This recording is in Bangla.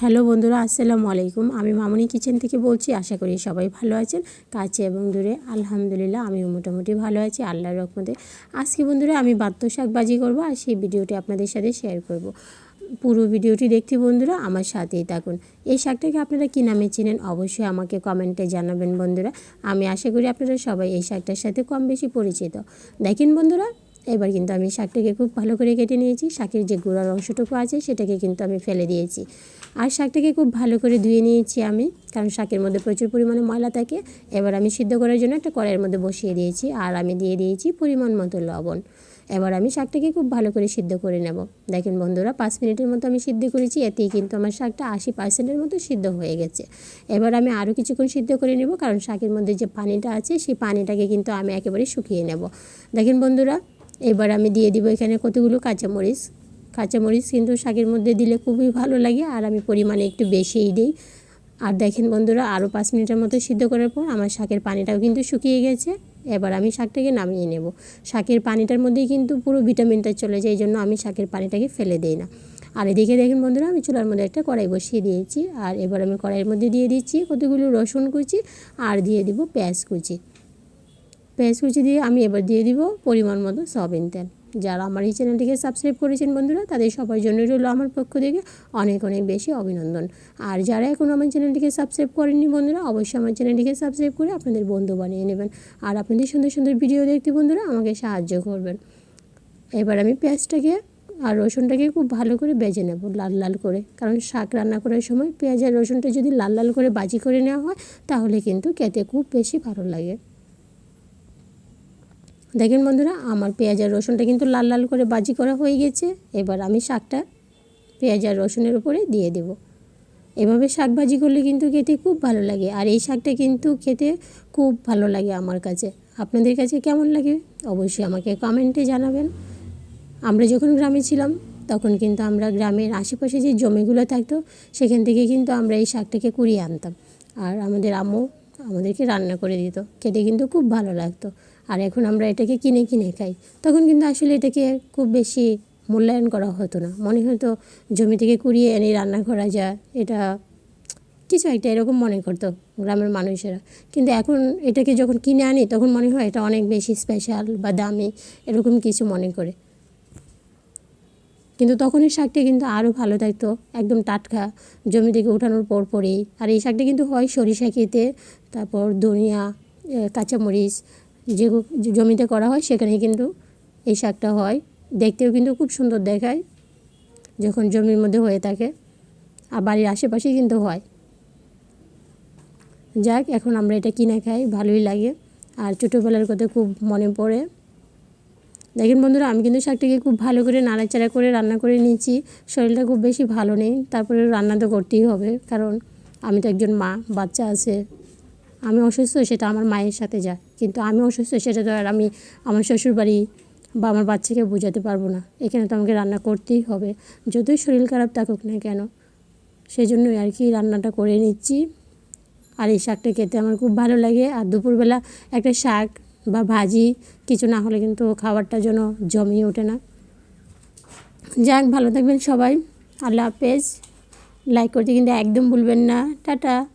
হ্যালো বন্ধুরা, আসসালামু আলাইকুম। আমি মামনি কিচেন থেকে বলছি, আশা করি সবাই ভালো আছেন, কাছে এবং দূরে। আলহামদুলিল্লাহ, আমিও মোটামুটি ভালো আছি, আল্লাহর রকমতে আজকে বন্ধুরা, আমি বাদ্য শাক বাজি করব আর সেই ভিডিওটি আপনাদের সাথে শেয়ার করব। পুরো ভিডিওটি দেখতে বন্ধুরা, আমার সাথেই থাকুন। এই শাকটাকে আপনারা কী নামে চেনেন, অবশ্যই আমাকে কমেন্টে জানাবেন বন্ধুরা। আমি আশা করি আপনারা সবাই এই শাকটার সাথে কম বেশি পরিচিত। দেখেন বন্ধুরা এবার কিন্তু আমি শাকটাকে খুব ভালো করে কেটে নিয়েছি। শাকের যে গুঁড়ার অংশটুকু আছে সেটাকে কিন্তু আমি ফেলে দিয়েছি। আর শাকটাকে খুব ভালো করে ধুয়ে নিয়েছি আমি, কারণ শাকের মধ্যে প্রচুর পরিমাণে ময়লা থাকে। এবার আমি সিদ্ধ করার জন্য একটা কড়াইয়ের মধ্যে বসিয়ে দিয়েছি আর আমি দিয়ে দিয়েছি পরিমাণ মতো লবণ। এবার আমি শাকটাকে খুব ভালো করে সিদ্ধ করে নেব। দেখেন বন্ধুরা, পাঁচ মিনিটের মতো আমি সিদ্ধ করেছি, এতেই কিন্তু আমার শাকটা আশি পার্সেন্টের মতো সিদ্ধ হয়ে গেছে। এবার আমি আরও কিছুক্ষণ সিদ্ধ করে নেব, কারণ শাকের মধ্যে যে পানিটা আছে, সেই পানিটাকে কিন্তু আমি একেবারে শুকিয়ে নেব। দেখেন বন্ধুরা এবার আমি দিয়ে দিব এখানে কতগুলো কাঁচামরিচ। কাঁচামরিচ কিন্তু শাকের মধ্যে দিলে খুবই ভালো লাগে আর আমি পরিমাণে একটু বেশিই দিই। আর দেখেন বন্ধুরা, আরও পাঁচ মিনিটের মতো সিদ্ধ করার পর আমার শাকের পানিটাও কিন্তু শুকিয়ে গেছে। এবার আমি শাকটাকে নামিয়ে নেব। শাকের পানিটার মধ্যেই কিন্তু পুরো ভিটামিনটা চলে যায়, এই জন্য আমি শাকের পানিটাকে ফেলে দিই না। আর এদিকে দেখেন বন্ধুরা, আমি চুলার মধ্যে একটা কড়াই বসিয়ে দিয়েছি। আর এবার আমি কড়াইয়ের মধ্যে দিয়ে দিচ্ছি কতগুলো রসুন কুচি আর দিয়ে দিব পেঁয়াজ কুচি। পেঁয়াজ কুচি দিয়ে আমি এবার দিয়ে দিব পরিমাণ মতো সয়াবিন তেল। যারা আমার এই চ্যানেলটিকে সাবস্ক্রাইব করেছেন বন্ধুরা, তাদের সবার জন্য রইল আমার পক্ষ থেকে অনেক অনেক বেশি অভিনন্দন। আর যারা এখন আমার চ্যানেলটিকে সাবস্ক্রাইব করেননি বন্ধুরা, অবশ্যই আমার চ্যানেলটিকে সাবস্ক্রাইব করে আপনাদের বন্ধু বানিয়ে নেবেন। আর আপনাদের সুন্দর সুন্দর ভিডিও দেখতে বন্ধুরা আমাকে সাহায্য করবেন। এবার আমি পেঁয়াজটাকে আর রসুনটাকে খুব ভালো করে বেজে নেব লাল লাল করে। কারণ শাক রান্না করার সময় পেঁয়াজ আর রসুনটা যদি লাল লাল করে বাজি করে নেওয়া হয়, তাহলে কিন্তু খেতে খুব বেশি ভালো লাগে। দেখেন বন্ধুরা, আমার পেঁয়াজ আর রসুনটা কিন্তু লাল লাল করে বাজি করা হয়ে গেছে। এবার আমি শাকটা পেঁয়াজ আর রসুনের উপরে দিয়ে দেব। এভাবে শাক ভাজি করলে কিন্তু খেতে খুব ভালো লাগে, আর এই শাকটা কিন্তু খেতে খুব ভালো লাগে আমার কাছে। আপনাদের কাছে কেমন লাগে? অবশ্যই আমাকে কমেন্টে জানাবেন। আমরা যখন গ্রামে ছিলাম, তখন কিন্তু আমরা গ্রামের আশেপাশে যে জমিগুলো থাকতো, সেখান থেকে কিন্তু আমরা এই শাকটাকে কুড়িয়ে আনতাম। আর আমাদের আম্মু আমাদেরকে রান্না করে দিত, খেতে কিন্তু খুব ভালো লাগতো। আর এখন আমরা এটাকে কিনে কিনে খাই। তখন কিন্তু আসলে এটাকে খুব বেশি মূল্যায়ন করা হতো না। মনে হতো জমি থেকে কুড়িয়ে এনে রান্না করা যায়, এটা কিছু একটা এরকম মনে করতো গ্রামের মানুষেরা। কিন্তু এখন এটাকে যখন কিনে আনি, তখন মনে হয় এটা অনেক বেশি স্পেশাল বা দামি, এরকম কিছু মনে করে। কিন্তু তখন এই শাকটা কিন্তু আরও ভালো থাকতো, একদম টাটকা, জমি থেকে উঠানোর পর পরেই আর এই শাকটা কিন্তু হয় সরিষা খেতে তারপর ধনিয়া কাঁচামরিচ যে জমিতে করা হয় সেখানে কিন্তু এই শাকটা হয়। দেখতেও কিন্তু খুব সুন্দর দেখায় যখন জমির মধ্যে হয়ে থাকে। আর বাড়ির আশেপাশেই কিন্তু হয়। যাক, এখন আমরা এটা কিনে খাই, ভালোই লাগে। আর ছোটোবেলার কথা খুব মনে পড়ে। দেখেন বন্ধুরা, আমি কিন্তু শাকটাকে খুব ভালো করে নাড়াচাড়া করে রান্না করে নিয়েছি। শরীরটা খুব বেশি ভালো নেই তারপরে রান্না তো করতেই হবে। কারণ আমি তো একজন মা, বাচ্চা আছে। আমি অসুস্থ, সেটা আমার মায়ের সাথে যায়। কিন্তু আমি অসুস্থ, সেটা তো আর আমি আমার শ্বশুরবাড়ি বা আমার বাচ্চাকে বোঝাতে পারব না। এখানে তো আমাকে রান্না করতেই হবে। যতই শরীর খারাপ থাকুক না কেন সেই জন্যই আর কি রান্নাটা করে নিচ্ছি। আর এই শাকটা খেতে আমার খুব ভালো লাগে। আর দুপুরবেলা একটা শাক বা ভাজি, কিছু না হলে কিন্তু খাবারটা যেন জমিয়ে ওঠে না। যাক, ভালো থাকবেন সবাই। আল্লাহ হাফেজ। লাইক করতে কিন্তু একদম ভুলবেন না। টাটা।